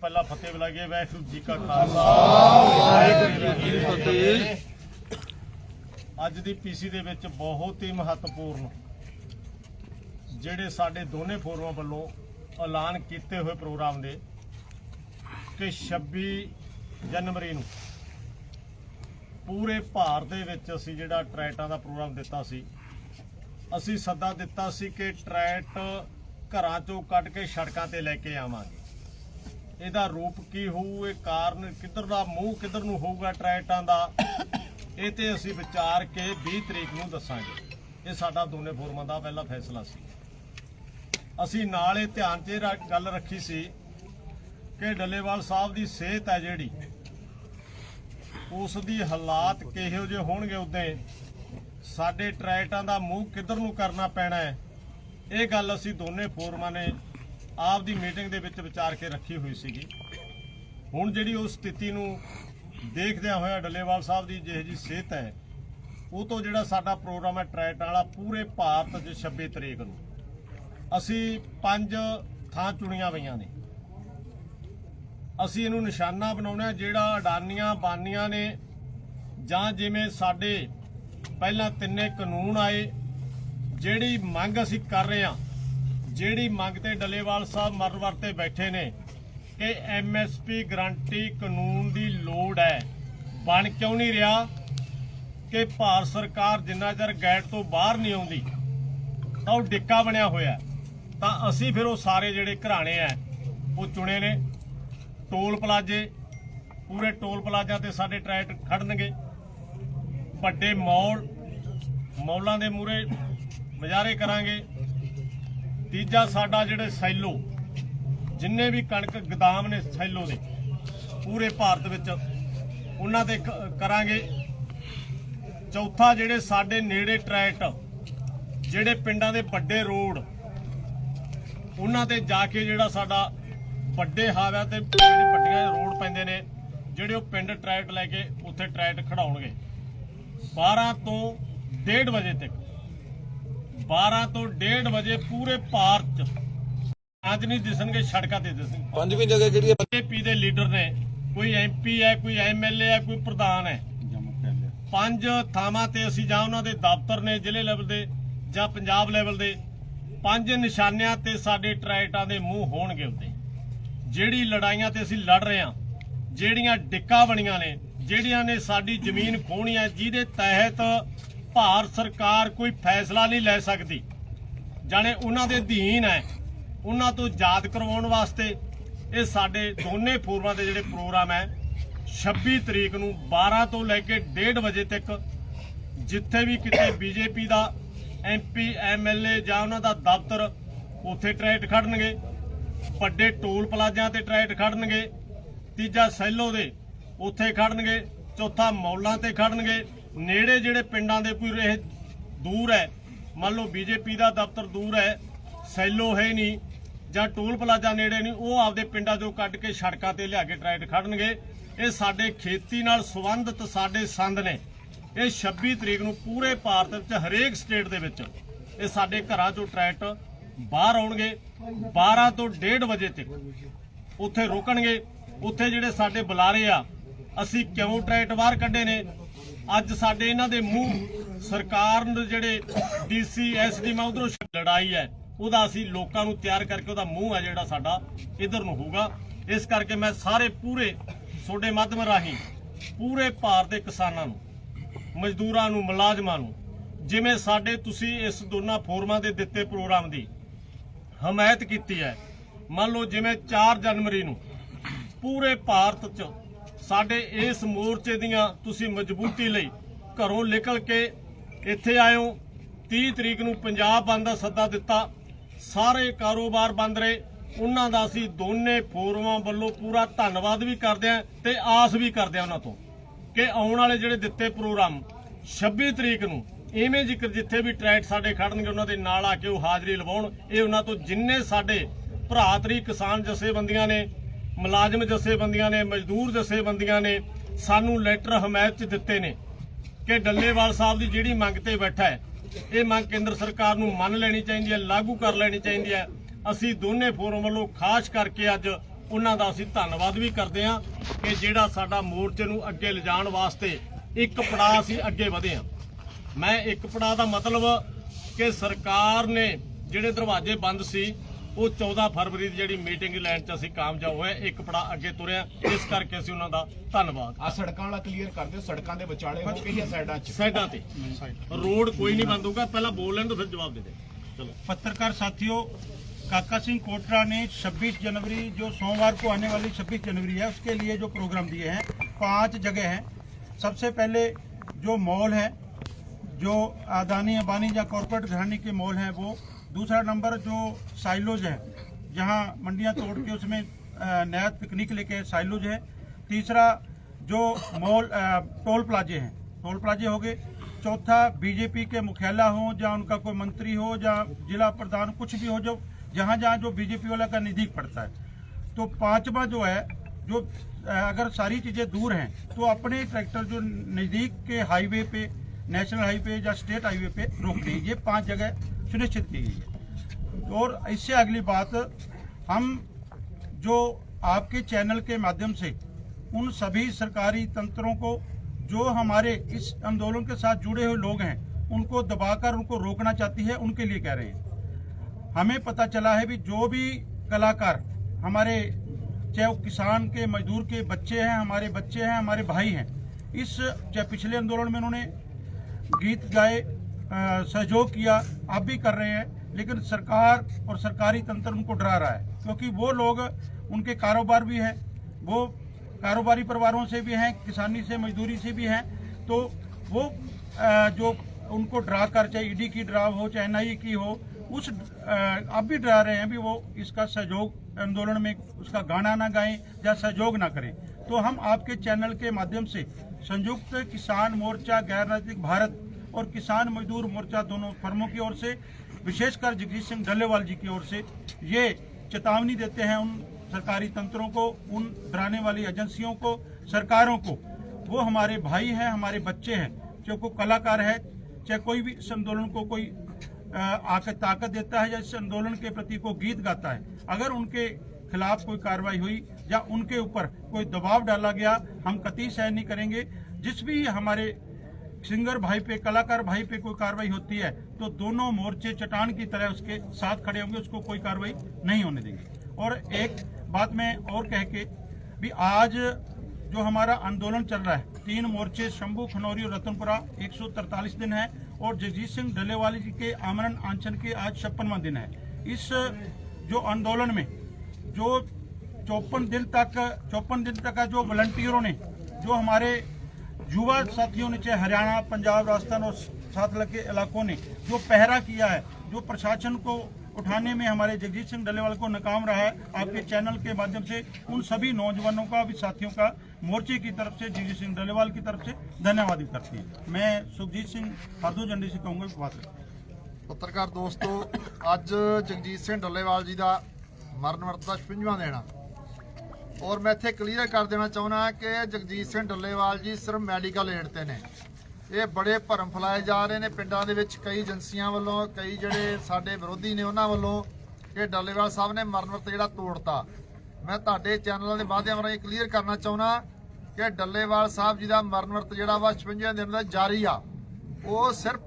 ਪਹਿਲਾ ਫਤਿਹ ਬੁਲਾਈਏ ਵਾਹਿਗੁਰੂ ਜੀ ਕਾ ਖਾਲਸਾ। ਵਾਹਿਗੁਰੂ ਜੀ ਕੀ ਫਤਿਹ। ਅੱਜ ਦੀ ਪੀਸੀ ਦੇ ਵਿੱਚ ਬਹੁਤ ਹੀ ਮਹੱਤਵਪੂਰਨ ਜਿਹੜੇ ਸਾਡੇ ਦੋਨੇ ਫੋਰਮਾਂ ਵੱਲੋਂ ਐਲਾਨ ਕੀਤੇ ਹੋਏ ਪ੍ਰੋਗਰਾਮ ਦੇ ਕਿ 26 ਜਨਵਰੀ ਨੂੰ ਪੂਰੇ ਭਾਰਤ ਦੇ ਵਿੱਚ ਅਸੀਂ ਜਿਹੜਾ ਟਰੈਟਾਂ ਦਾ ਪ੍ਰੋਗਰਾਮ ਦਿੱਤਾ ਸੀ ਅਸੀਂ ਸੱਦਾ ਦਿੱਤਾ ਸੀ ਕਿ ਟਰੈਟ ਘਰਾਂ ਚੋਂ ਕੱਢ ਕੇ ਸੜਕਾਂ ਤੇ ਲੈ ਕੇ ਆਵਾਂਗੇ। ਇਹਦਾ ਰੂਪ ਕੀ ਹੋਊ, ਇਹ ਕਾਰਨ ਕਿੱਧਰ ਦਾ ਮੂੰਹ ਕਿੱਧਰ ਨੂੰ ਹੋਊਗਾ ਟਰੈਟਾਂ ਦਾ, ਇਹ ਤੇ ਅਸੀਂ ਵਿਚਾਰ ਕੇ 20 ਤਰੀਕ ਨੂੰ ਦੱਸਾਂਗੇ। ਇਹ ਸਾਡਾ ਦੋਨੇ ਫੋਰਮਾਂ ਦਾ ਪਹਿਲਾ ਫੈਸਲਾ ਸੀ। ਅਸੀਂ ਨਾਲ ਇਹ ਧਿਆਨ 'ਚ ਇਹ ਰ- ਗੱਲ ਰੱਖੀ ਸੀ ਕਿ ਡੱਲੇਵਾਲ ਸਾਹਿਬ ਦੀ ਸਿਹਤ ਹੈ ਜਿਹੜੀ ਉਸ ਦੀ ਹਾਲਾਤ ਕਿਹੋ ਜਿਹੇ ਹੋਣਗੇ ਉਦੋਂ ਸਾਡੇ ਟਰੈਟਾਂ ਦਾ ਮੂੰਹ ਕਿੱਧਰ ਨੂੰ ਕਰਨਾ ਪੈਣਾ ਹੈ, ਇਹ ਗੱਲ ਅਸੀਂ ਦੋਨੇ ਫੋਰਮਾਂ ਨੇ ਆਪ ਦੀ ਮੀਟਿੰਗ ਦੇ ਵਿੱਚ ਵਿਚਾਰ ਕੇ ਰੱਖੀ ਹੋਈ ਸੀਗੀ। ਹੁਣ ਜਿਹੜੀ ਉਸ ਸਥਿਤੀ ਨੂੰ ਦੇਖਦਿਆਂ ਹੋਇਆ ਡੱਲੇਵਾਲ ਸਾਹਿਬ ਦੀ ਜਿਹੋ ਜੀ ਸਿਹਤ ਹੈ, ਉਹ ਤੋਂ ਜਿਹੜਾ ਸਾਡਾ ਪ੍ਰੋਗਰਾਮ ਹੈ ਟਰੈਟ ਵਾਲਾ, ਪੂਰੇ ਭਾਰਤ 'ਚ 26 ਤਰੀਕ ਨੂੰ। ਅਸੀਂ ਪੰਜ ਥਾਂ ਚੁਣੀਆਂ ਪਈਆਂ ਨੇ। ਅਸੀਂ ਇਹਨੂੰ ਨਿਸ਼ਾਨਾ ਬਣਾਉਣਾ ਜਿਹੜਾ ਅਡਾਨੀਆਂ ਬਾਨੀਆਂ ਨੇ, ਜਾਂ ਜਿਵੇਂ ਸਾਡੇ ਪਹਿਲਾਂ ਤਿੰਨੇ ਕਾਨੂੰਨ ਆਏ, ਜਿਹੜੀ ਮੰਗ ਅਸੀਂ ਕਰ ਰਹੇ ਹਾਂ ਜਿਹੜੀ ਮੰਗ ਤੇ ਡੱਲੇਵਾਲ ਸਾਹਿਬ ਮਰ ਵਰਤੇ ਬੈਠੇ ਨੇ ਕਿ ਐਮਐਸਪੀ ਗਰੰਟੀ ਕਾਨੂੰਨ ਦੀ ਲੋੜ ਹੈ। ਬਣ ਕਿਉਂ ਨਹੀਂ ਰਿਹਾ ਕਿ ਭਾਰਤ ਸਰਕਾਰ ਜਿੰਨਾ ਚਿਰ ਗੈਟ ਤੋਂ ਬਾਹਰ ਨਹੀਂ ਆਉਂਦੀ, ਤਾਂ ਉਹ ਡਿੱਕਾ ਬਣਿਆ ਹੋਇਆ ਤਾਂ ਅਸੀਂ ਫਿਰ ਉਹ ਸਾਰੇ ਜਿਹੜੇ ਘਰਾਣੇ ਆ, ਉਹ ਚੁਣੇ ਨੇ। ਟੋਲ ਪਲਾਜੇ, ਪੂਰੇ ਟੋਲ ਪਲਾਜ਼ਾ ਤੇ ਸਾਡੇ ਟਰੈਕ ਖੜਨਗੇ। ਵੱਡੇ ਮੌਲ, ਮੌਲਾਂ ਦੇ ਮੂਰੇ ਮਜ਼ਾਰੇ ਕਰਾਂਗੇ। ਤੀਜਾ ਸਾਡਾ ਜਿਹੜੇ ਸੈਲੋ, ਜਿੰਨੇ ਵੀ ਕਣਕ ਗਦਾਮ ਨੇ ਸੈਲੋ ਦੇ, ਪੂਰੇ ਭਾਰਤ ਵਿੱਚ, ਉਹਨਾਂ ਤੇ ਕ- ਕਰਾਂਗੇ। ਚੌਥਾ ਜਿਹੜੇ ਸਾਡੇ ਨੇੜੇ ਟਰੈਕਟ ਜਿਹੜੇ ਪਿੰਡਾਂ ਦੇ ਵੱਡੇ ਰੋਡ, ਉਹਨਾਂ ਤੇ ਜਾ ਕੇ ਜਿਹੜਾ ਸਾਡਾ ਵੱਡੇ ਹਾਵਿਆਂ ਤੇ ਜਿਹੜੀ ਵੱਡੀਆਂ ਰੋਡ ਪੈਂਦੇ ਨੇ, ਜਿਹੜੇ ਉਹ ਪਿੰਡ ਟਰੈਕਟ ਲੈ ਕੇ ਉੱਥੇ ਟਰੈਕਟ ਖੜਾਉਣਗੇ। 12 ਤੋਂ 1:30 ਵਜੇ ਤੱਕ 12 ਤੋਂ 1:30 ਵਜੇ ਪੂਰੇ ਭਾਰਤ ਚ। ਅੱਜ ਨਹੀਂ ਦਿਸਣਗੇ ਸੜਕਾਂ ਤੇ ਦਿਸਣਗੇ। ਪੰਜਵੀਂ ਜਗ੍ਹਾ ਕਿਹੜੀ ਹੈ? ਬੀਜੇਪੀ ਦੇ ਲੀਡਰ ਨੇ ਕੋਈ ਐਮਪੀ ਹੈ ਕੋਈ ਐਮਐਲਏ ਹੈ ਕੋਈ ਪ੍ਰਧਾਨ ਹੈ। ਪੰਜ ਥਾਵਾਂ ਤੇ ਅਸੀਂ ਜਾਂ ਉਹਨਾਂ ਦੇ ਦਫ਼ਤਰ ਨੇ ਜ਼ਿਲ੍ਹੇ ਲੈਵਲ ਦੇ ਜਾਂ ਪੰਜਾਬ ਲੈਵਲ ਦੇ ਪੰਜ ਨਿਸ਼ਾਨਿਆਂ ਤੇ ਸਾਡੇ ਟਰੈਕਟਾਂ ਦੇ ਮੂੰਹ ਹੋਣਗੇ ਉੱਤੇ। ਜਿਹੜੀ ਲੜਾਈਆਂ ਤੇ ਅਸੀਂ ਲੜ ਰਹੇ ਹਾਂ ਜਿਹੜੀਆਂ ਡਿੱਕਾ ਬਣੀਆਂ ਨੇ ਜਿਹੜੀਆਂ ਨੇ ਸਾਡੀ ਜ਼ਮੀਨ ਖੋਹਣੀ ਹੈ ਜਿਹਦੇ ਤਹਿਤ ਭਾਰਤ ਸਰਕਾਰ ਕੋਈ ਫੈਸਲਾ ਨਹੀਂ ਲੈ ਸਕਦੀ। ਜਾਣੇ ਉਹਨਾਂ ਦੇ ਅਧੀਨ ਹੈ। ਉਹਨਾਂ ਤੋਂ ਯਾਦ ਕਰਵਾਉਣ ਵਾਸਤੇ ਇਹ ਸਾਡੇ ਦੋਨੇ ਫੋਰਮਾਂ ਦੇ ਜਿਹੜੇ ਪ੍ਰੋਗਰਾਮ ਹੈ 26 ਤਰੀਕ ਨੂੰ 12 ਤੋਂ ਲੈ ਕੇ 1:30 ਵਜੇ ਤੱਕ ਜਿੱਥੇ ਵੀ ਕਿਤੇ ਬੀਜੇਪੀ ਦਾ ਐਮਪੀ ਐਮਐਲਏ ਜਾਂ ਉਹਨਾਂ ਦਾ ਦਫ਼ਤਰ ਉੱਥੇ ਟਰੈਕਟ ਖੜਨਗੇ, ਵੱਡੇ ਟੋਲ ਪਲਾਜ਼ਿਆਂ ਤੇ ਟਰੈਕਟ ਖੜਨਗੇ, ਤੀਜਾ ਸੈਲੋ ਦੇ ਉੱਥੇ ਖੜਨਗੇ, ਚੌਥਾ ਮੌਲਾਂ ਤੇ ਖੜਨਗੇ ਨੇੜੇ ਜਿਹੜੇ ਪਿੰਡਾਂ ਦੇ ਕੋਈ ਰਹੇ, ਦੂਰ ਹੈ। ਮੰਨ ਲਓ ਬੀਜੇਪੀ ਦਾ ਦਫ਼ਤਰ ਦੂਰ ਹੈ, ਸੈਲੋ ਹੈ ਨਹੀਂ, ਜਾਂ ਟੋਲ ਪਲਾਜ਼ਾ ਨੇੜੇ ਨਹੀਂ, ਉਹ ਆਪਦੇ ਪਿੰਡਾਂ ਚੋਂ ਕੱਢ ਕੇ ਸੜਕਾਂ ਤੇ ਲਿਆ ਕੇ ਟਰੈਕਟ ਖੜਨਗੇ। ਇਹ ਸਾਡੇ ਖੇਤੀ ਨਾਲ ਸੰਬੰਧਿਤ ਸਾਡੇ ਸੰਦ ਨੇ। ਇਹ 26 ਤਰੀਕ ਨੂੰ ਪੂਰੇ ਭਾਰਤ ਵਿੱਚ, ਹਰੇਕ ਸਟੇਟ ਦੇ ਵਿੱਚ, ਇਹ ਸਾਡੇ ਘਰਾਂ ਚੋਂ ਟਰੈਕਟ ਬਾਹਰ ਆਉਣਗੇ। 12 ਤੋਂ 1:30 ਵਜੇ ਤੱਕ ਉੱਥੇ ਰੁਕਣਗੇ। ਉੱਥੇ ਜਿਹੜੇ ਸਾਡੇ ਬੁਲਾਰੇ ਆ, ਅਸੀਂ ਕਿਉਂ ਟਰੈਕਟ ਬਾਹਰ ਕੱਢੇ ਨੇ? ਅੱਜ ਸਾਡੇ ਇਹਨਾਂ ਦੇ ਮੂੰਹ ਸਰਕਾਰ ਨੂੰ ਜਿਹੜੇ ਡੀਸੀ, ਐਸਡੀ, ਮੈਂ ਉਧਰੋਂ ਲੜਾਈ ਹੈ, ਉਹਦਾ ਅਸੀਂ ਲੋਕਾਂ ਨੂੰ ਤਿਆਰ ਕਰਕੇ ਉਹਦਾ ਮੂੰਹ ਹੈ ਜਿਹੜਾ ਸਾਡਾ, ਇਧਰ ਨੂੰ ਹੋਊਗਾ। ਇਸ ਕਰਕੇ ਮੈਂ ਸਾਰੇ ਪੂਰੇ, ਤੁਹਾਡੇ ਮਾਧਿਅਮ ਰਾਹੀਂ ਪੂਰੇ ਭਾਰਤ ਦੇ ਕਿਸਾਨਾਂ ਨੂੰ, ਮਜ਼ਦੂਰਾਂ ਨੂੰ, ਮੁਲਾਜ਼ਮਾਂ ਨੂੰ, ਜਿਵੇਂ ਸਾਡੇ ਤੁਸੀਂ ਇਸ ਦੋਨਾਂ ਫੋਰਮਾਂ ਦੇ ਦਿੱਤੇ ਪ੍ਰੋਗਰਾਮ ਦੀ ਹਮਾਇਤ ਕੀਤੀ ਹੈ, ਮੰਨ ਲਓ ਜਿਵੇਂ 4 ਜਨਵਰੀ ਨੂੰ ਪੂਰੇ ਭਾਰਤ 'ਚ ਸਾਡੇ ਇਸ ਮੋਰਚੇ ਦੀਆਂ ਤੁਸੀਂ ਮਜ਼ਬੂਤੀ ਲਈ ਘਰੋਂ ਨਿਕਲ ਕੇ ਇੱਥੇ ਆਇਓ। 30 ਤਰੀਕ ਨੂੰ ਪੰਜਾਬ ਬੰਦ ਦਾ ਸੱਦਾ ਦਿੱਤਾ। ਸਾਰੇ ਕਾਰੋਬਾਰ ਬੰਦ ਰਹੇ। ਉਹਨਾਂ ਦਾ ਅਸੀਂ ਦੋਨੇ ਫੋਰਮਾਂ ਵੱਲੋਂ ਪੂਰਾ ਧੰਨਵਾਦ ਵੀ ਕਰਦੇ ਹਾਂ ਤੇ ਆਸ ਵੀ ਕਰਦੇ ਹਾਂ ਉਹਨਾਂ ਤੋਂ ਕਿ ਆਉਣ ਵਾਲੇ ਜਿਹੜੇ ਦਿੱਤੇ ਪ੍ਰੋਗਰਾਮ 26 ਤਰੀਕ ਨੂੰ ਇਵੇਂ ਜ਼ਿਕਰ ਜਿੱਥੇ ਵੀ ਟਰੈਕ ਸਾਡੇ ਖੜਨਗੇ, ਉਹਨਾਂ ਦੇ ਨਾਲ ਆ ਕੇ ਉਹ ਹਾਜ਼ਰੀ ਲਵਾਉਣ। ਇਹ ਉਹਨਾਂ ਤੋਂ ਜਿੰਨੇ ਸਾਡੇ ਭਰਾਤਰੀ ਕਿਸਾਨ ਜਥੇਬੰਦੀਆਂ ਨੇ ਮੁਲਾਜ਼ਮ ਜਥੇਬੰਦੀਆਂ ਨੇ, ਮਜ਼ਦੂਰ ਜਥੇਬੰਦੀਆਂ ਨੇ, ਸਾਨੂੰ ਲੈਟਰ ਹਮਾਇਤ ਚ ਦਿੱਤੇ ਨੇ ਕਿ ਡੱਲੇਵਾਲ ਸਾਹਿਬ ਦੀ ਜਿਹੜੀ ਮੰਗ ਤੇ ਬੈਠਾ ਹੈ, ਇਹ ਮੰਗ ਕੇਂਦਰ ਸਰਕਾਰ ਨੂੰ ਮੰਨ ਲੈਣੀ ਚਾਹੀਦੀ ਹੈ, ਲਾਗੂ ਕਰ ਲੈਣੀ ਚਾਹੀਦੀ ਹੈ। ਅਸੀਂ ਦੋਨੇ ਫੋਰਮ ਵੱਲੋਂ ਖਾਸ ਕਰਕੇ ਅੱਜ ਉਹਨਾਂ ਦਾ ਅਸੀਂ ਧੰਨਵਾਦ ਵੀ ਕਰਦੇ ਹਾਂ ਕਿ ਜਿਹੜਾ ਸਾਡਾ ਮੋਰਚੇ ਨੂੰ ਅੱਗੇ ਲਿਜਾਣ ਵਾਸਤੇ ਇੱਕ ਪੜਾਅ ਅਸੀਂ ਅੱਗੇ ਵਧੇ ਹਾਂ। ਮੈਂ ਇੱਕ ਪੜਾਅ ਦਾ ਮਤਲਬ ਕਿ ਸਰਕਾਰ ਨੇ ਜਿਹੜੇ ਦਰਵਾਜ਼ੇ ਬੰਦ ਸੀ ਉਹ 14 ਫਰਵਰੀ ਦੀ ਜਿਹੜੀ ਮੀਟਿੰਗ ਲੈਣ ਚ ਅਸੀਂ ਕਾਮਯਾਬ ਹੋਏ ਇੱਕ ਪੜਾਅ ਅੱਗੇ ਤੁਰਿਆ ਇਸ ਕਰਕੇ ਅਸੀਂ ਉਹਨਾਂ ਦਾ ਧੰਨਵਾਦ ਆ ਸੜਕਾਂ ਵਾਲਾ ਕਲੀਅਰ ਕਰ ਦਿਓ ਸੜਕਾਂ ਦੇ ਵਿਚਾਲੇ ਹੋ ਕੇ ਹੀ ਆ ਸਾਈਡਾਂ 'ਚ ਸਾਈਡਾਂ ਤੇ ਰੋਡ ਕੋਈ ਨਹੀਂ ਬੰਦ ਹੋਊਗਾ ਪਹਿਲਾਂ ਬੋਲ ਲੈਣ ਤੋਂ ਫਿਰ ਜਵਾਬ ਦੇ ਦੇ ਚਲੋ पत्रकार साथियों काका सिंह कोटरा ने 26 जनवरी जो सोमवार को आने वाली 26 जनवरी है उसके लिए जो प्रोग्राम दिए हैं पांच जगह हैं सबसे पहले जो मॉल है जो अदानी अंबानी या कॉरपोरेट घराने के मॉल हैं वो दूसरा नंबर जो साइलोज है, जहाँ मंडियाँ तोड़ के उसमें नया पिकनिक लेके साइलोज है। तीसरा जो मॉल टोल प्लाजे हैं। टोल प्लाजे हो गए। चौथा बीजेपी के मुख्यालय हो या उनका कोई मंत्री हो या जिला प्रधान कुछ भी हो, जो जहाँ जहाँ जो बीजेपी वाला का नज़दीक पड़ता है। तो पांचवा जो है, जो अगर सारी चीज़ें दूर हैं तो अपने ट्रैक्टर जो नज़दीक के हाईवे पे, नेशनल हाईवे या स्टेट हाईवे पे रोक दें। ये पाँच जगह सुनिश्चित की गई है और इससे अगली बात, हम जो आपके चैनल के माध्यम से उन सभी सरकारी तंत्रों को, जो हमारे इस आंदोलन के साथ जुड़े हुए लोग हैं, उनको दबाकर उनको रोकना चाहती है, उनके लिए कह रहे हैं। हमें पता चला है भी जो भी कलाकार हमारे चाहे वो किसान के, मजदूर के बच्चे हैं, हमारे बच्चे हैं, हमारे भाई हैं, इस, चाहे पिछले आंदोलन में उन्होंने गीत गाए सहयोग किया आप भी कर रहे हैं लेकिन सरकार और सरकारी तंत्र उनको डरा रहा है क्योंकि वो लोग उनके कारोबार भी हैं वो कारोबारी परिवारों से भी हैं किसानी से मजदूरी से भी हैं तो वो जो उनको डरा कर चाहे ईडी की डराव हो चाहे एनआईए की हो उस अ, आप भी डरा रहे हैं भी वो इसका सहयोग आंदोलन में उसका गाना ना गाएँ या सहयोग ना करें। तो हम आपके चैनल के माध्यम से संयुक्त किसान मोर्चा गैर राजनीतिक भारत और किसान मजदूर मोर्चा दोनों फर्मों की ओर से, विशेषकर जगदीश सिंह डल्लेवाल जी की ओर से, ये चेतावनी देते हैं उन सरकारी तंत्रों को, उन डराने वाली एजेंसियों को, सरकारों को। वो हमारे भाई हैं, हमारे बच्चे हैं चाहे कोई कलाकार है, चाहे कोई भी इस आंदोलन को कोई आकर ताकत देता है या इस आंदोलन के प्रति को गीत गाता है। अगर उनके खिलाफ कोई कार्रवाई हुई या उनके ऊपर कोई दबाव डाला गया, हम कतई सहन नहीं करेंगे। जिस भी हमारे सिंगर भाई पे, कलाकार भाई पे कोई कार्रवाई होती है तो दोनों मोर्चे चट्टान की तरह उसके साथ खड़े होंगे, उसको कोई कार्रवाई नहीं होने देंगे। और एक बात मैं और कह के भी, आज जो हमारा आंदोलन चल रहा है, तीन मोर्चे, शंभू, खनौरी और रतनपुरा 143 दिन है, और जगजीत सिंह डलेवाली जी के आमरण आंचन के आज छप्पनवा दिन है। इस जो आंदोलन में, जो चौपन दिन तक, चौपन दिन तक का जो वॉलंटियरों ने, जो हमारे युवा साथियों ने चाहे हरियाणा पंजाब राजस्थान और साथ लगे इलाकों ने जो पहरा किया है जो प्रशासन को उठाने में हमारे जगजीत सिंह डलेवाल को नाकाम रहा है आपके चैनल के माध्यम से उन सभी नौजवानों का भी साथियों का मोर्चे की तरफ से जगजीत सिंह डलेवाल की तरफ से धन्यवाद भी करती है मैं सुखजीत सिंह हाथों झंडे से कहूँगा बात करें। ਪੱਤਰਕਾਰ ਦੋਸਤੋ ਅੱਜ ਜਗਜੀਤ ਸਿੰਘ ਡੱਲੇਵਾਲ ਜੀ ਦਾ ਮਰਨ ਵਰਤ ਦਾ 56ਵਾਂ ਦੇਣਾ ਔਰ ਮੈਂ ਇੱਥੇ ਕਲੀਅਰ ਕਰ ਦੇਣਾ ਚਾਹੁੰਦਾ ਕਿ ਜਗਜੀਤ ਸਿੰਘ ਡੱਲੇਵਾਲ ਜੀ ਸਿਰਫ ਮੈਡੀਕਲ ਏਡ ਤੇ ਨੇ। ਇਹ ਬੜੇ ਭਰਮ ਫੈਲਾਏ ਜਾ ਰਹੇ ਨੇ ਪਿੰਡਾਂ ਦੇ ਵਿੱਚ, ਕਈ ਏਜੰਸੀਆਂ ਵੱਲੋਂ, ਕਈ ਜਿਹੜੇ ਸਾਡੇ ਵਿਰੋਧੀ ਨੇ ਉਹਨਾਂ ਵੱਲੋਂ ਕਿ ਡੱਲੇਵਾਲ ਸਾਹਿਬ ਨੇ ਮਰਨ ਵਰਤ ਜਿਹੜਾ ਤੋੜਤਾ। ਮੈਂ ਤੁਹਾਡੇ ਚੈਨਲਾਂ ਦੇ ਮਾਧਿਅਮ ਰਾਹੀਂ ਕਲੀਅਰ ਕਰਨਾ ਚਾਹੁੰਦਾ ਕਿ ਡੱਲੇਵਾਲ ਸਾਹਿਬ ਜੀ ਦਾ ਮਰਨ ਵਰਤ ਜਿਹੜਾ ਵਾ 56 ਦਿਨ ਦਾ ਜਾਰੀ ਆ। ਉਹ ਸਿਰਫ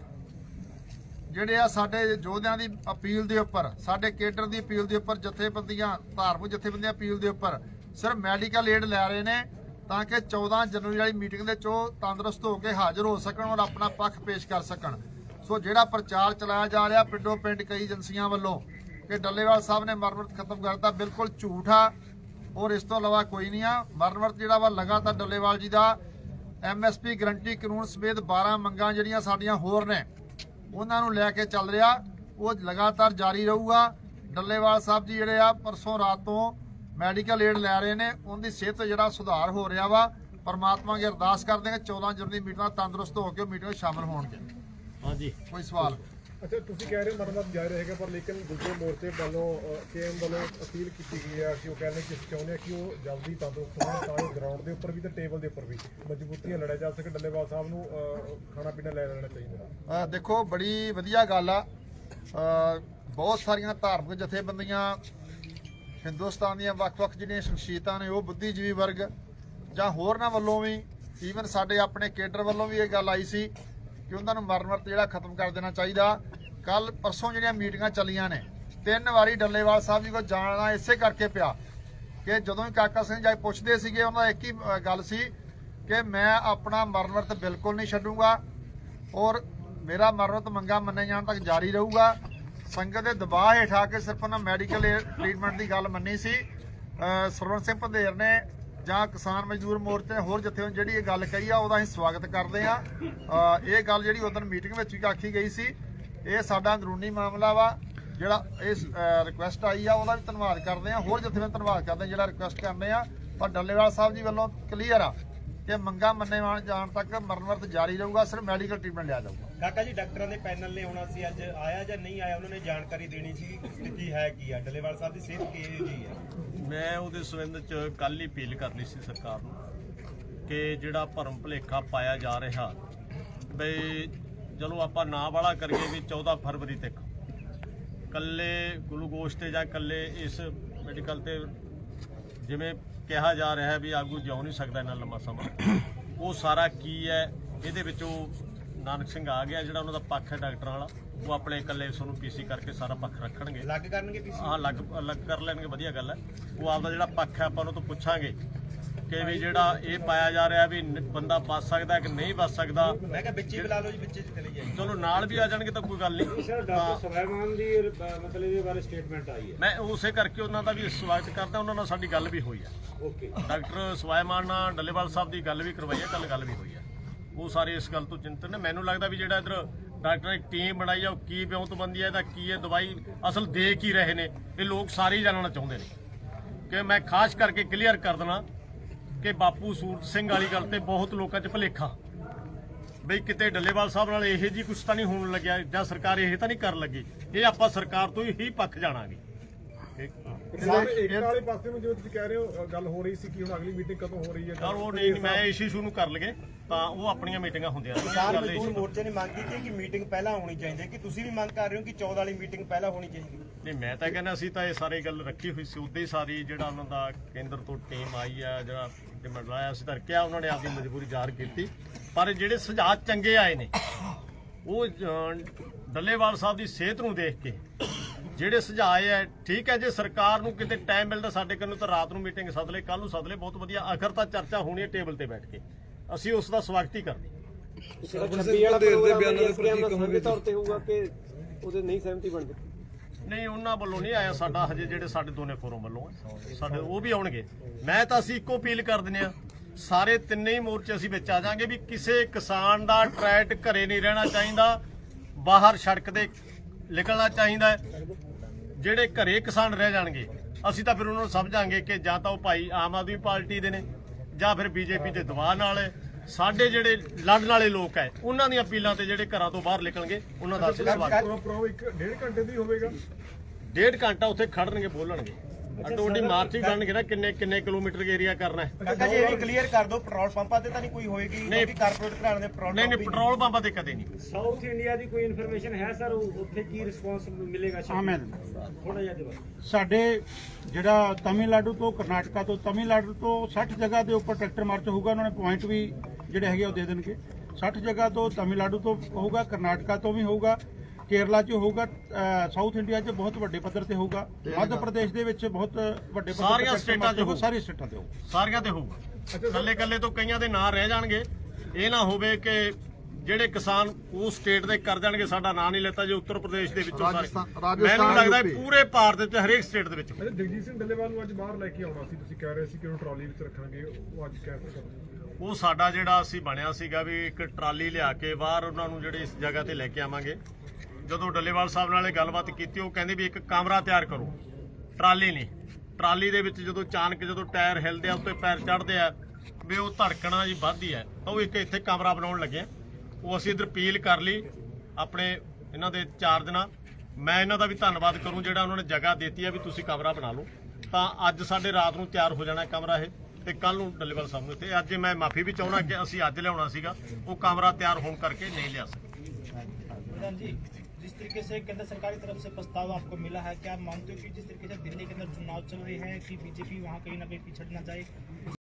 ਜਿਹੜੇ ਆ ਸਾਡੇ ਯੋਧਿਆਂ ਦੀ ਅਪੀਲ ਦੇ ਉੱਪਰ, ਸਾਡੇ ਕੇਡਰ ਦੀ ਅਪੀਲ ਦੇ ਉੱਪਰ, ਜਥੇਬੰਦੀਆਂ, ਧਾਰਮਿਕ ਜਥੇਬੰਦੀਆਂ ਅਪੀਲ ਦੇ ਉੱਪਰ ਸਿਰਫ ਮੈਡੀਕਲ ਏਡ ਲੈ ਰਹੇ ਨੇ ਤਾਂ ਕਿ 14 ਜਨਵਰੀ ਵਾਲੀ ਮੀਟਿੰਗ ਦੇ ਚੋਂ ਤੰਦਰੁਸਤ ਹੋ ਕੇ ਹਾਜ਼ਰ ਹੋ ਸਕਣ ਔਰ ਆਪਣਾ ਪੱਖ ਪੇਸ਼ ਕਰ ਸਕਣ। ਸੋ ਜਿਹੜਾ ਪ੍ਰਚਾਰ ਚਲਾਇਆ ਜਾ ਰਿਹਾ ਪਿੰਡੋਂ ਪਿੰਡ ਕਈ ਏਜੰਸੀਆਂ ਵੱਲੋਂ ਕਿ ਡੱਲੇਵਾਲ ਸਾਹਿਬ ਨੇ ਮਰਮਤ ਖਤਮ ਕਰਤਾ ਬਿਲਕੁਲ ਝੂਠ ਆ। ਔਰ ਇਸ ਤੋਂ ਇਲਾਵਾ ਕੋਈ ਨਹੀਂ ਆ। ਮਰਮਤ ਜਿਹੜਾ ਵਾ ਲਗਾਤਾਰ ਡੱਲੇਵਾਲ ਜੀ ਦਾ ਐਮਐਸਪੀ ਗਰੰਟੀ ਕਾਨੂੰਨ ਸਮੇਤ 12 ਮੰਗਾਂ ਜਿਹੜੀਆਂ ਸਾਡੀਆਂ ਹੋਰ ਨੇ, ਉਹਨਾਂ ਨੂੰ ਲੈ ਕੇ ਚੱਲ ਰਿਹਾ। ਉਹ ਲਗਾਤਾਰ ਜਾਰੀ ਰਹੂਗਾ। ਡੱਲੇਵਾਲ ਸਾਹਿਬ ਜੀ ਜਿਹੜੇ ਆ, ਪਰਸੋਂ ਰਾਤ ਤੋਂ ਮੈਡੀਕਲ ਏਡ ਲੈ ਰਹੇ ਨੇ ਉਹਨਾਂ ਦੀ ਸਿਹਤ ਜਿਹੜਾ ਸੁਧਾਰ ਹੋ ਰਿਹਾ ਵਾ ਪਰਮਾਤਮਾ ਅੱਗੇ ਅਰਦਾਸ ਕਰਦੇ ਹਾਂ ਕਿ 14 ਜਨਵਰੀ ਦੀ ਮੀਟਿੰਗ ਤੰਦਰੁਸਤ ਹੋ ਕੇ ਮੀਟਿੰਗ ਵਿੱਚ ਸ਼ਾਮਲ ਹੋਣਗੇ ਹਾਂਜੀ। ਕੋਈ ਸਵਾਲ? ਅੱਛਾ ਤੁਸੀਂ ਕਹਿ ਰਹੇ ਮਤਲਬ ਜਾਰੀ ਰਹੇਗਾ ਪਰ ਲੇਕਿਨ ਦੂਜੇ ਮੋਰਚੇ ਵੱਲੋਂ ਕੇਐਮ ਵੱਲੋਂ ਅਪੀਲ ਕੀਤੀ ਗਈ ਹੈ ਕਿ ਉਹ ਕਹਿੰਦੇ ਕਿ ਚਾਹੁੰਦੇ ਆ ਕਿ ਉਹ ਜਲਦੀ ਤੰਦਰੁਸਤ ਹੋਣ ਤਾਂ ਜੋ ਗਰਾਊਂਡ ਦੇ ਉੱਪਰ ਵੀ ਤੇ ਟੇਬਲ ਦੇ ਉੱਪਰ ਵੀ ਮਜ਼ਬੂਤੀਆਂ ਲੜਿਆ ਜਾ ਸਕੇ। ਡੱਲੇਵਾਲ ਸਾਹਿਬ ਨੂੰ ਖਾਣਾ ਪੀਣਾ ਲੈ ਲੈਣਾ ਚਾਹੀਦਾ। ਦੇਖੋ ਬੜੀ ਵਧੀਆ ਗੱਲ ਆ। ਬਹੁਤ ਸਾਰੀਆਂ ਧਾਰਮਿਕ ਜਥੇਬੰਦੀਆਂ ਹਿੰਦੁਸਤਾਨ ਦੀਆਂ ਵੱਖ-ਵੱਖ ਜਿਹੜੀਆਂ ਸ਼ਖਸੀਅਤਾਂ ਨੇ ਉਹ ਬੁੱਧੀਜੀਵੀ ਵਰਗ ਜਾਂ ਹੋਰਨਾਂ ਵੱਲੋਂ ਵੀ ਈਵਨ ਸਾਡੇ ਆਪਣੇ ਕੇਡਰ ਵੱਲੋਂ ਵੀ ਇਹ ਗੱਲ ਆਈ ਸੀ ਕਿ ਉਹਨਾਂ ਨੂੰ ਮਰਨ ਵਰਤ ਜਿਹੜਾ ਖਤਮ ਕਰ ਦੇਣਾ ਚਾਹੀਦਾ। ਕੱਲ ਪਰਸੋਂ ਜਿਹੜੀਆਂ ਮੀਟਿੰਗਾਂ ਚੱਲੀਆਂ ਨੇ, ਤਿੰਨ ਵਾਰੀ ਡੱਲੇਵਾਲ ਸਾਹਿਬ ਜੀ ਕੋਲ ਜਾਣਾ ਇਸੇ ਕਰਕੇ ਪਿਆ ਕਿ ਜਦੋਂ ਵੀ ਕਾਕਾ ਸਿੰਘ ਜਾਈ ਪੁੱਛਦੇ ਸੀਗੇ, ਉਹਨਾਂ ਦਾ ਇੱਕ ਹੀ ਗੱਲ ਸੀ ਕਿ ਮੈਂ ਆਪਣਾ ਮਰਨ ਵਰਤ ਬਿਲਕੁਲ ਨਹੀਂ ਛੱਡੂੰਗਾ ਔਰ ਮੇਰਾ ਮਰਨ ਵਰਤ ਮੰਗਾ ਮੰਨੇ ਜਾਣ ਤੱਕ ਜਾਰੀ ਰਹੂਗਾ। ਸੰਗਤ ਦੇ ਦਬਾਅ ਹੇਠ ਆ ਕੇ ਸਿਰਫ ਉਹਨਾਂ ਮੈਡੀਕਲ ਟ੍ਰੀਟਮੈਂਟ ਦੀ ਗੱਲ ਮੰਨੀ ਸੀ। ਅ, ਸਿੰਘ ਪੰਧੇਰ ਨੇ ਜਾਂ ਕਿਸਾਨ ਮਜ਼ਦੂਰ ਮੋਰਚੇ ਨੇ ਹੋਰ ਜਥੇ ਜਿਹੜੀ ਇਹ ਗੱਲ ਕਹੀ ਆ ਉਹਦਾ ਅਸੀਂ ਸਵਾਗਤ ਕਰਦੇ ਆ ਇਹ ਗੱਲ ਜਿਹੜੀ ਉਦੋਂ ਮੀਟਿੰਗ ਵਿੱਚ ਵੀ ਆਖੀ ਗਈ ਸੀ ਇਹ ਸਾਡਾ ਅੰਦਰੂਨੀ ਮਾਮਲਾ ਵਾ ਜਿਹੜਾ ਇਸ ਰਿਕੁਐਸਟ ਆਈ ਆ ਉਹਦਾ ਵੀ ਧੰਨਵਾਦ ਕਰਦੇ ਆ ਹੋਰ ਜਥੇ ਧੰਨਵਾਦ ਕਰਦੇ ਜਿਹੜਾ ਰਿਕੁਐਸਟ ਕਰਦੇ ਆ। ਪਰ ਡੱਲੇਵਾਲ ਸਾਹਿਬ ਜੀ ਵੱਲੋਂ ਕਲੀਅਰ ਆ ਕਿ ਮੰਗਾ ਮੰਨੇ ਜਾਣ ਤੱਕ ਮਰਨ ਵਰਤ ਜਾਰੀ ਰਹੂਗਾ ਸਿਰਫ ਮੈਡੀਕਲ ਟ੍ਰੀਟਮੈਂਟ ਲਿਆ ਜਾਊਗਾ। ਕਾਕਾ ਜੀ ਡਾਕਟਰਾਂ ਦੇ ਪੈਨਲ ਨੇ ਆਉਣਾ ਸੀ ਅੱਜ। ਆਇਆ ਜਾਂ ਨਹੀਂ ਆਇਆ ਉਹਨਾਂ ਨੇ ਜਾਣਕਾਰੀ ਦੇਣੀ ਸੀ ਕਿ ਸਥਿਤੀ ਹੈ ਕੀ ਆ। ਡੱਲੇਵਾਲ ਸਾਹਿਬ ਦੀ ਸਿਹਤ ਕਿਹੋ ਜੀ ਹੈ? ਮੈਂ ਉਹਦੇ ਸੰਬੰਧ ਚ ਕੱਲ ਹੀ ਅਪੀਲ ਕਰਨੀ ਸੀ ਸਰਕਾਰ ਨੂੰ ਕਿ ਜਿਹੜਾ ਭਰਮ ਭੁਲੇਖਾ ਪਾਇਆ ਜਾ ਰਿਹਾ ਬਈ ਚਲੋ ਆਪਾਂ ਨਾਂ ਵਾਲਾ ਕਰੀਏ ਵੀ 14 ਫਰਵਰੀ ਤੱਕ ਕੱਲੇ ਗਲੂਕੋਸ਼ ਤੇ ਜਾਂ ਕੱਲੇ ਇਸ ਮੈਡੀਕਲ ਤੇ ਜਿਵੇਂ ਕਿਹਾ ਜਾ ਰਿਹਾ ਵੀ ਆਗੂ ਜਿਉ ਨਹੀਂ ਸਕਦਾ ਇੰਨਾ ਲੰਮਾ ਸਮਾਂ। ਉਹ ਸਾਰਾ ਕੀ ਹੈ ਇਹਦੇ ਵਿੱਚ ਉਹ ਨਾਨਕ ਸਿੰਘ ਆ ਗਿਆ ਜਿਹੜਾ ਉਹਨਾਂ ਦਾ ਪੱਖ ਹੈ ਡਾਕਟਰਾਂ ਵਾਲਾ। ਉਹ ਆਪਣੇ ਇਕੱਲੇ ਨੂੰ ਪੀਸੀ ਕਰਕੇ ਸਾਰਾ ਪੱਖ ਰੱਖਣਗੇ। ਅਲੱਗ ਕਰਨਗੇ ਪੀਸੀ? ਹਾਂ ਅਲੱਗ ਅਲੱਗ ਕਰ ਲੈਣਗੇ ਵਧੀਆ ਗੱਲ ਹੈ। ਉਹ ਆਪਦਾ ਜਿਹੜਾ ਪੱਖ ਹੈ ਆਪਾਂ ਉਹਨਾਂ ਤੋਂ ਪੁੱਛਾਂਗੇ। ਕਿ ਵੀ ਜਿਹੜਾ ਇਹ ਪਾਇਆ ਜਾ ਰਿਹਾ ਵੀ ਬੰਦਾ ਬਚ ਸਕਦਾ ਕਿ ਨਹੀਂ ਬਚ ਸਕਦਾ। ਮੈਂ ਕਿਹਾ ਵਿੱਚ ਹੀ ਬੁਲਾ ਲਓ ਜੀ ਵਿੱਚ ਹੀ ਚਲੀ ਜਾਈ ਚਲੋ ਨਾਲ ਵੀ ਆ ਜਾਣਗੇ ਤਾਂ ਕੋਈ ਗੱਲ ਨਹੀਂ। ਸਰ ਹਾਂ, ਡਾਕਟਰ ਸੁਲੈਮਾਨ ਦੀ ਮਤਲਬ ਇਹਦੇ ਬਾਰੇ ਸਟੇਟਮੈਂਟ ਆਈ ਹੈ। ਮੈਂ ਉਸੇ ਕਰਕੇ ਉਹਨਾਂ ਦਾ ਵੀ ਸਵਾਗਤ ਕਰਦਾ ਉਹਨਾਂ ਨਾਲ ਸਾਡੀ ਗੱਲ ਵੀ ਹੋਈ ਹੈ। ਓਕੇ ਡਾਕਟਰ ਸਵਾਇਮਾਨ ਨਾਲ ਡੱਲੇਵਾਲ ਸਾਹਿਬ ਦੀ ਗੱਲ ਵੀ ਕਰਵਾਈ ਹੈ ਕੱਲ ਗੱਲ ਵੀ ਹੋਈ ਹੈ। ਉਹ ਸਾਰੇ ਇਸ ਗੱਲ ਤੋਂ ਚਿੰਤਤ ਨੇ। ਮੈਨੂੰ ਲੱਗਦਾ ਵੀ ਜਿਹੜਾ ਇਧਰ ਡਾਕਟਰ ਇੱਕ ਟੀਮ ਬਣਾਈ ਆ ਉਹ ਕੀ ਵਿਉਂਤਬੰਦੀ ਹੈ ਇਹਦਾ ਕੀ ਹੈ ਦਵਾਈ ਅਸਲ ਦੇ ਕੀ ਰਹੇ ਨੇ ਇਹ ਲੋਕ ਸਾਰੇ ਹੀ ਜਾਣਨਾ ਚਾਹੁੰਦੇ ਨੇ। ਕਿ ਮੈਂ ਖਾਸ ਕਰਕੇ ਕਲੀਅਰ ਕਰ ਦਣਾ ਕਿ ਬਾਪੂ ਸੂਰਤ ਸਿੰਘ ਵਾਲੀ ਗੱਲ ਤੇ ਬਹੁਤ ਲੋਕਾਂ 'ਚ ਭੁਲੇਖਾ। ਬਈ ਕਿਤੇ ਡੱਲੇਵਾਲ ਸਾਹਿਬ ਨਾਲ ਇਹੋ ਜੀ ਕੁਛ ਤਾਂ ਨਹੀਂ ਹੋਣ ਲੱਗਿਆ ਜਾਂ ਸਰਕਾਰ ਇਹ ਤਾਂ ਨਹੀਂ ਕਰਨ ਲੱਗੀ। ਇਹ ਆਪਾਂ ਸਰਕਾਰ ਤੋਂ ਹੀ ਪੱਖ ਜਾਣਾਂਗੇ। ਸਰ ਇੱਕ ਵਾਲੇ ਪਾਸੇ ਨੂੰ ਜਿਵੇਂ ਤੁਸੀਂ ਕਹਿ ਰਹੇ ਹੋ ਗੱਲ ਹੋ ਰਹੀ ਸੀ ਕਿ ਹੁਣ ਅਗਲੀ ਮੀਟਿੰਗ ਕਦੋਂ ਹੋ ਰਹੀ ਹੈ ਯਾਰ ਉਹ ਨਹੀਂ ਮੈਂ ਇਸ ਇਸ਼ੂ ਨੂੰ ਕਰ ਲਗੇ ਤਾਂ ਉਹ ਆਪਣੀਆਂ ਮੀਟਿੰਗਾਂ ਹੁੰਦੀਆਂ ਮਜ਼ਦੂਰ ਮੋਰਚੇ ਨੇ ਮੰਗ ਕੀਤੀ ਹੈ ਕਿ ਮੀਟਿੰਗ ਪਹਿਲਾਂ ਹੋਣੀ ਚਾਹੀਦੀ ਹੈ। ਕਿ ਤੁਸੀਂ ਵੀ ਮੰਗ ਕਰ ਰਹੇ ਹੋ ਕਿ 14 ਵਾਲੀ ਮੀਟਿੰਗ ਪਹਿਲਾਂ ਹੋਣੀ ਚਾਹੀਦੀ ਹੈ? ਨਹੀਂ ਮੈਂ ਤਾਂ ਕਹਿੰਦਾ ਅਸੀਂ ਤਾਂ ਇਹ ਸਾਰੀ ਗੱਲ ਰੱਖੀ ਹੋਈ ਸੀ। ਉਦੋਂ ਹੀ ਸਾਰੀ ਜਿਹੜਾ ਉਹਨਾਂ ਦਾ ਕੇਂਦਰ ਤੋਂ ਟੀਮ ਆਈ ਆ ਜਿਹੜਾ ਡਿਮਾਂਡ ਲਾਇਆ ਸੀ ਤਾਂ ਕਿਹਾ ਉਹਨਾਂ ਨੇ ਆਪਦੀ ਮਜਬੂਰੀ ਜ਼ਾਹਰ ਕੀਤੀ। ਪਰ ਜਿਹੜੇ ਸੁਝਾਅ ਚੰਗੇ ਆਏ ਨੇ ਉਹ ਡੱਲੇਵਾਲ ਸਾਹਿਬ ਦੀ ਸਿਹਤ ਨੂੰ ਦੇਖ ਕੇ ਜਿਹੜੇ ਸੁਝਾਅ ਹੈ ਠੀਕ ਹੈ ਜੇ ਸਰਕਾਰ ਨੂੰ ਕਿਤੇ ਟਾਈਮ ਮਿਲਦਾ ਸਾਡੇ ਕੋਲ ਤਾਂ ਰਾਤ ਨੂੰ ਮੀਟਿੰਗ ਸੱਦ ਲੈ ਕੱਲ ਨੂੰ ਸੱਦ ਲੈ ਬਹੁਤ ਵਧੀਆ। ਆਖਰ ਤਾਂ ਚਰਚਾ ਹੋਣੀ ਹੈ ਟੇਬਲ ਤੇ ਬੈਠ ਕੇ। ਅਸੀਂ ਉਸ ਦਾ ਸਵਾਗਤ ਹੀ ਕਰਦੇ ਹਾਂ। ਨਹੀਂ ਨਹੀਂ, ਉਹਨਾਂ ਵੱਲੋਂ ਨਹੀਂ ਆਇਆ ਸਾਡਾ, ਹਜੇ ਜਿਹੜੇ ਸਾਡੇ ਦੋਨੇ ਫੋਰਮ ਵੱਲੋਂ ਆ ਸਾਡੇ ਉਹ ਵੀ ਆਉਣਗੇ ਮੈਂ ਤਾਂ ਅਸੀਂ ਇੱਕੋ ਅਪੀਲ ਕਰ ਦਿੰਦੇ ਆ ਸਾਰੇ ਤਿੰਨੇ ਹੀ ਮੋਰਚੇ ਅਸੀਂ ਵਿੱਚ ਆ ਜਾਾਂਗੇ ਵੀ ਕਿਸੇ ਕਿਸਾਨ ਦਾ ਟਰੈਟ ਘਰੇ ਨਹੀਂ ਰਹਿਣਾ ਚਾਹੀਦਾ, ਬਾਹਰ ਸੜਕ ਤੇ ਨਿਕਲਣਾ ਚਾਹੀਦਾ ਹੈ। ਜਿਹੜੇ ਘਰੇ ਕਿਸਾਨ ਰਹਿ ਜਾਣਗੇ, ਅਸੀਂ ਤਾਂ ਫਿਰ ਉਹਨਾਂ ਨੂੰ ਸਮਝਾਂਗੇ ਕਿ ਜਾਂ ਤਾਂ ਉਹ ਭਾਈ ਆਮ ਆਦਮੀ ਪਾਰਟੀ ਦੇ ਨੇ, ਜਾਂ ਫਿਰ ਬੀਜੇਪੀ ਦੇ ਦਬਾਅ ਨਾਲ ਹੈ। ਸਾਡੇ ਜਿਹੜੇ ਲੜਨ ਵਾਲੇ ਲੋਕ ਹੈ ਉਹਨਾਂ ਦੀਆਂ ਅਪੀਲਾਂ ਤੇ ਜਿਹੜੇ ਘਰਾਂ ਤੋਂ ਬਾਹਰ ਨਿਕਲਣਗੇ ਉਹਨਾਂ ਦਾ ਅਸੀਂ ਸਵਾਗਤ ਪ੍ਰੋ ਪ੍ਰੋ ਇੱਕ ਡੇਢ ਘੰਟੇ ਦੀ ਹੋਵੇਗਾ? ਡੇਢ ਘੰਟਾ ਉੱਥੇ ਖੜਨਗੇ ਬੋਲਣਗੇ। ਅਟੋਡੀ ਮਾਰਚ ਹੀ ਕਰਨਗੇ ਨਾ ਕਿੰਨੇ ਕਿੰਨੇ ਕਿਲੋਮੀਟਰ ਏਰੀਆ ਕਰਨਾ ਹੈ ਕਾਕਾ ਜੀ ਇਹ ਵੀ ਕਲੀਅਰ ਕਰ ਦਿਓ ਪੈਟਰੋਲ ਪੰਪਾਂ ਤੇ ਤਾਂ ਨਹੀਂ ਕੋਈ ਹੋਏਗੀ ਨਹੀਂ। ਕਿਉਂਕਿ ਕਾਰਪੋਰੇਟ ਘਰਾਣੇ ਦੇ ਪੈਟਰੋਲ ਨਹੀਂ ਨਹੀਂ ਪੈਟਰੋਲ ਪੰਪਾਂ ਤੇ ਕਦੇ ਨਹੀਂ। ਸਾਊਥ ਇੰਡੀਆ ਦੀ ਕੋਈ ਇਨਫੋਰਮੇਸ਼ਨ ਹੈ ਸਰ? ਉੱਥੇ ਕੀ ਰਿਸਪੌਂਸ ਮਿਲੇਗਾ ਹਾਂ ਮੈਂ ਥੋੜਾ ਜਿਹਾ ਦੇ ਬਾਰੇ ਸਾਡੇ ਜਿਹੜਾ ਤਮਿਲਨਾਡੂ ਤੋਂ ਕਰਨਾਟਕਾ ਤੋਂ ਤਮਿਲਨਾਡੂ ਤੋਂ 60 ਜਗ੍ਹਾ ਦੇ ਉੱਪਰ ਟਰੈਕਟਰ ਮਾਰਚ ਹੋਊਗਾ ਉਹਨਾਂ ਨੇ ਪੁਆਇੰਟ ਵੀ ਜਿਹੜੇ ਹੈਗੇ ਉਹ ਦੇ ਦੇਣਗੇ। 60 ਜਗ੍ਹਾ ਤੋਂ ਤਮਿਲਨਾਡੂ ਤੋਂ ਹੋਊਗਾ ਕਰਨਾਟਕਾ ਤੋਂ ਵੀ ਹੋਊਗਾ ਕੇਰਲਾ 'ਚ ਹੋਊਗਾ ਸਾਊਥ ਇੰਡੀਆ 'ਚ ਬਹੁਤ ਵੱਡੇ ਪੱਧਰ ਤੇ ਹੋਊਗਾ ਮੱਧ ਪ੍ਰਦੇਸ਼ ਦੇ ਵਿੱਚ ਬਹੁਤ ਵੱਡੇ ਪੱਧਰ ਸਾਰੀਆਂ ਸਟੇਟਾਂ 'ਚ ਹੋਊਗਾ, ਹੋਊ। ਸਾਰੀਆਂ ਸਟੇਟਾਂ ਤੇ ਹੋਊਗਾ ਸਾਰੀਆਂ ਤੇ ਹੋਊਗਾ। ਕੱਲੇ ਕੱਲੇ ਤੋਂ ਕਈਆਂ ਦੇ ਨਾਂ ਰਹਿ ਜਾਣਗੇ। ਇਹ ਨਾ ਹੋਵੇ ਕਿ ਜਿਹੜੇ ਕਿਸਾਨ ਉਸ ਸਟੇਟ ਦੇ ਕਰ ਜਾਣਗੇ ਸਾਡਾ ਨਾਂ ਨਹੀਂ ਲੈਤਾ ਜੇ ਉੱਤਰ ਪ੍ਰਦੇਸ਼ ਦੇ ਵਿੱਚੋਂ ਸਾਰੇ। ਮੈਨੂੰ ਲੱਗਦਾ ਹੈ ਪੂਰੇ ਭਾਰਤ ਦੇ ਵਿੱਚ ਹਰੇਕ ਸਟੇਟ ਦੇ ਵਿੱਚ ਜਗਜੀਤ ਸਿੰਘ ਡੱਲੇਵਾਲ ਨੂੰ ਅੱਜ ਬਾਹਰ ਲੈ ਕੇ ਆਉਣਾ ਸੀ। ਤੁਸੀਂ ਕਹਿ ਰਹੇ ਸੀ ਕਿ ਉਹਨੂੰ ਟਰਾਲੀ ਵਿੱਚ ਰੱਖਾਂਗੇ। ਉਹ ਅੱਜ ਕਹਿ ਸਕਦੇ ਉਹ ਸਾਡਾ ਜਿਹੜਾ ਅਸੀਂ ਬਣਿਆ ਸੀਗਾ ਵੀ ਇੱਕ ਟਰਾਲੀ ਲਿਆ ਕੇ ਬਾਹਰ ਉਹਨਾਂ ਨੂੰ ਜਿਹੜੇ ਇਸ ਜਗ੍ਹਾ ਤੇ ਲੈ ਕੇ ਆਵਾਂਗੇ। ਜਦੋਂ ਡੱਲੇਵਾਲ ਸਾਹਿਬ ਨਾਲ ਇਹ ਗੱਲਬਾਤ ਕੀਤੀ, ਉਹ ਕਹਿੰਦੇ ਵੀ ਇੱਕ ਕਮਰਾ ਤਿਆਰ ਕਰੋ। ਟਰਾਲੀ ਨਹੀਂ। ਟਰਾਲੀ ਦੇ ਵਿੱਚ ਜਦੋਂ ਅਚਾਨਕ ਜਦੋਂ ਟਾਇਰ ਹਿਲਦੇ ਆ, ਉੱਤੇ ਪੈਰ ਚੜਦੇ ਆ, ਵੀ ਉਹ ਧੜਕਣਾ ਜੀ ਵੱਧਦੀ ਹੈ ਤਾਂ ਉਹ ਇੱਕ ਇੱਥੇ ਕਮਰਾ ਬਣਾਉਣ ਲੱਗੇ ਉਹ ਅਸੀਂ ਇਧਰ ਅਪੀਲ ਕਰ ਲਈ ਆਪਣੇ ਇਹਨਾਂ ਦੇ ਚਾਰ ਦਿਨਾਂ ਮੈਂ ਇਹਨਾਂ ਦਾ ਵੀ ਧੰਨਵਾਦ ਕਰੂੰ ਜਿਹੜਾ ਉਹਨਾਂ ਨੇ ਜਗ੍ਹਾ ਦਿੱਤੀ ਹੈ ਵੀ ਤੁਸੀਂ ਕਮਰਾ ਬਣਾ ਲਓ। ਤਾਂ ਅੱਜ ਸਾਡੇ ਰਾਤ ਨੂੰ ਤਿਆਰ ਹੋ ਜਾਣਾ ਕਮਰਾ ਇਹ। ਤੇ ਕੱਲ ਨੂੰ ਡੱਲੇਵਾਲ ਸਾਹਿਬ ਨੂੰ ਤੇ ਅੱਜ ਮੈਂ ਮਾਫੀ ਵੀ ਚਾਹੁੰਦਾ ਕਿ ਅਸੀਂ ਅੱਜ ਲਿਆਉਣਾ ਸੀਗਾ ਉਹ ਕਮਰਾ ਤਿਆਰ ਹੋਣ ਕਰਕੇ ਨਹੀਂ ਲਿਆ ਸਕੇ जिस तरीके से केंद्र सरकार की तरफ से प्रस्ताव आपको मिला है क्या आप मानते हो कि जिस तरीके से दिल्ली के अंदर चुनाव चल रहे हैं कि बीजेपी वहाँ कहीं ना कहीं पिछड़ ना जाए